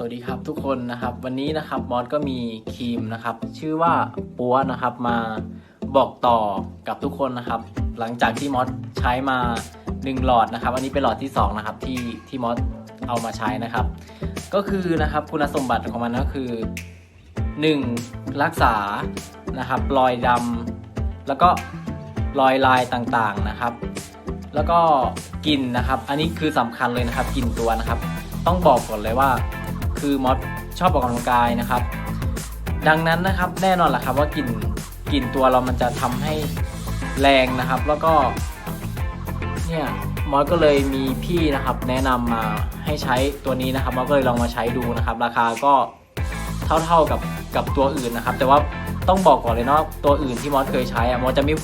สวัสดีครับทุกคนนะครับ วันนี้นะครับมอสก็มีครีมนะครับ ชื่อว่าปัวนะครับมาบอกต่อกับทุกคนนะครับ หลังจากที่มอสใช้มา 1 หลอดนะครับ อันนี้เป็นหลอดที่2นะครับที่ที่มอสเอามาใช้นะครับ ก็คือนะครับคุณสมบัติของมันก็คือ 1. รักษานะครับรอยดำแล้วก็รอยลายต่างๆนะครับ แล้วก็กลิ่นนะครับ อันนี้คือสำคัญเลยนะครับกลิ่นตัวนะครับ ต้องบอกก่อนเลยว่า คือมอสชอบออกกำลังกายนะครับ ดังนั้นนะครับแน่นอนแหละครับว่ากลิ่นกลิ่นตัวเรามันจะทำให้แรงนะครับ แล้วก็เนี่ยมอสก็เลยมีพี่นะครับ แนะนำมาให้ใช้ตัวนี้นะครับมอสก็เลยลองมาใช้ดูนะครับ ราคาก็เท่าๆกับกับตัวอื่นนะครับ แต่ว่าต้องบอกก่อนเลยเนาะตัวอื่นที่มอสเคยใช้อะมอสจะไม่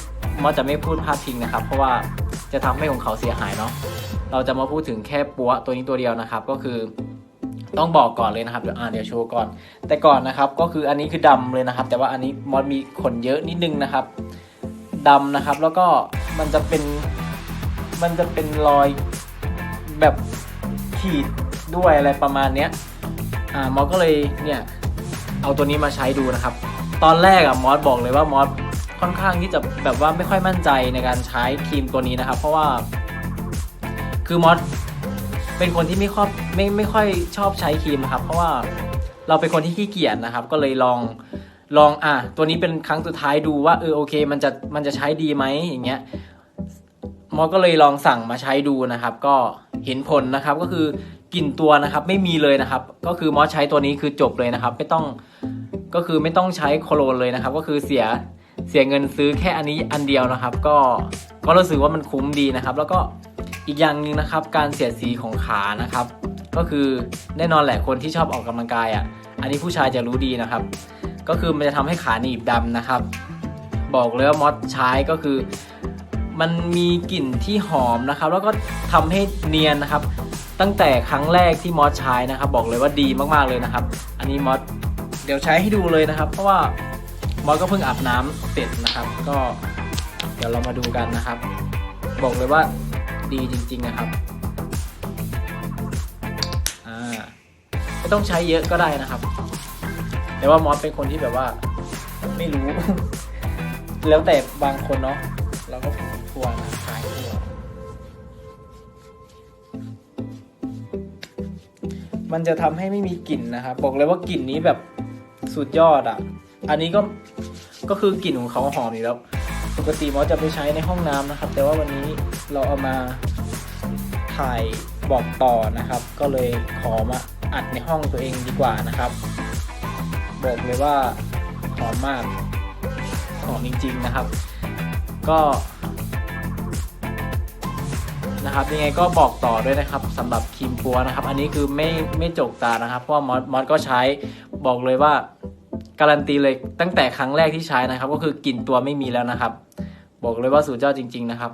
มอสจะไม่พูดพาดพิงนะครับ เพราะว่าจะทำให้ของเขาเสียหายเนาะเราจะมาพูดถึงแค่ปัวตัวนี้ตัวเดียวนะครับ ก็คือ ต้องบอกก่อนเลยนะครับเดี๋ยวอ่าเดี๋ยวโชว์ก่อน แต่ก่อนนะครับก็คืออันนี้คือดำเลยนะครับ แต่ว่าอันนี้มอสมีขนเยอะนิดนึงนะครับดำนะครับแล้วก็มันจะเป็นมันจะเป็นรอยแบบขีดด้วยอะไรประมาณเนี้ยอ่ามอสก็เลยเนี่ยเอาตัวนี้มาใช้ดูนะครับ ตอนแรกอะมอสบอกเลยว่ามอสค่อนข้างที่จะแบบว่าไม่ค่อยมั่นใจในการใช้ครีมตัวนี้นะครับ เพราะว่าคือมอส เป็นคนที่ไม่ค่อยไม่ไม่ค่อยชอบใช้ครีมนะครับ เพราะว่าเราเป็นคนที่ขี้เกียจนะครับ ก็เลยลองลองอะตัวนี้เป็นครั้งสุดท้ายดูว่าเออโอเค มันจะมันจะใช้ดีไหมอย่างเงี้ยมอสก็เลยลองสั่งมาใช้ดูนะครับ ก็เห็นผลนะครับก็คือกลิ่นตัวนะครับไม่มีเลยนะครับ ก็คือมอสใช้ตัวนี้คือจบเลยนะครับ ไม่ต้องก็คือไม่ต้องใช้โคโลนเลยนะครับ ก็คือเสียเสียเงินซื้อแค่อันนี้อันเดียวนะครับ ก็ก็รู้สึกว่ามันคุ้มดีนะครับ แล้วก็ อีกอย่างหนึ่งนะครับ การเสียดสีของขานะครับ ก็คือแน่นอนแหละคนที่ชอบออกกำลังกายอะ อันนี้ผู้ชายจะรู้ดีนะครับ ก็คือมันจะทำให้ขาหนีบดำนะครับ บอกเลยว่ามอสใช้ก็คือ มันมีกลิ่นที่หอมนะครับ แล้วก็ทำให้เนียนนะครับ ตั้งแต่ครั้งแรกที่มอสใช้นะครับ บอกเลยว่าดีมากๆเลยนะครับ อันนี้มอสเดี๋ยวใช้ให้ดูเลยนะครับ เพราะว่ามอสก็เพิ่งอาบน้ำเสร็จนะครับ ก็เดี๋ยวเรามาดูกันนะครับ บอกเลยว่า ดีจริง ๆ นะครับไม่ต้องใช้เยอะก็ได้นะครับ แต่ว่ามอสเป็นคนที่แบบว่า ไม่รู้ แล้วแต่บางคนเนาะเราก็ทัวร์นะขายทัวร์มันจะทำให้ไม่มีกลิ่นนะครับบอกเลยว่ากลิ่นนี้แบบสุดยอดอะ อันนี้ก็ก็คือกลิ่นของเขาหอมอยู่แล้ว ปกติมอสจะไปใช้ในห้องน้ำนะครับ แต่ว่าวันนี้เราเอามาถ่ายบอกต่อนะครับ ก็เลยขอมาอัดในห้องตัวเองดีกว่านะครับ บอกเลยว่าหอมมากหอมจริง ๆนะครับ ก็นะครับยังไงก็บอกต่อด้วยนะครับสำหรับครีมปัวนะครับ อันนี้คือไม่ไม่จกตานะครับ เพราะมอสมอสก็ใช้บอกเลยว่า การันตีเลยตั้งแต่ครั้งแรกที่ใช้นะครับ ก็คือกลิ่นตัวไม่มีแล้วนะครับ บอกเลยว่าสุดยอดจริง ๆนะครับ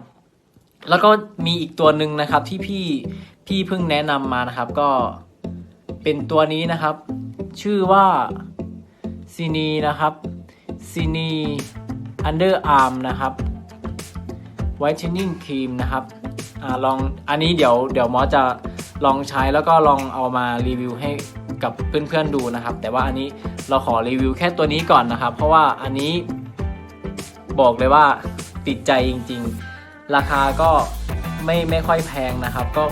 แล้วก็มีอีกตัวหนึ่งนะครับที่พี่พี่เพิ่งแนะนำมานะครับ ก็เป็นตัวนี้นะครับ ชื่อว่าซีนีนะครับซีนีอันเดอร์อาร์มนะครับไวท์เทนนิ่งครีมนะครับอ่าลองอันนี้เดี๋ยวเดี๋ยวหมอจะลองใช้แล้วก็ลองเอามารีวิวให้ กับเพื่อนๆดูนะครับ แต่ว่าอันนี้เราขอรีวิวแค่ตัวนี้ก่อนนะครับ เพราะว่าอันนี้บอกเลยว่าติดใจจริง ๆ ราคาก็ไม่ไม่ค่อยแพงนะครับ ก็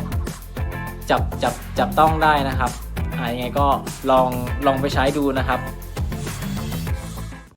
จับจับจับต้องได้นะครับอ่ายังไงก็ลองลองไปใช้ดูนะครับ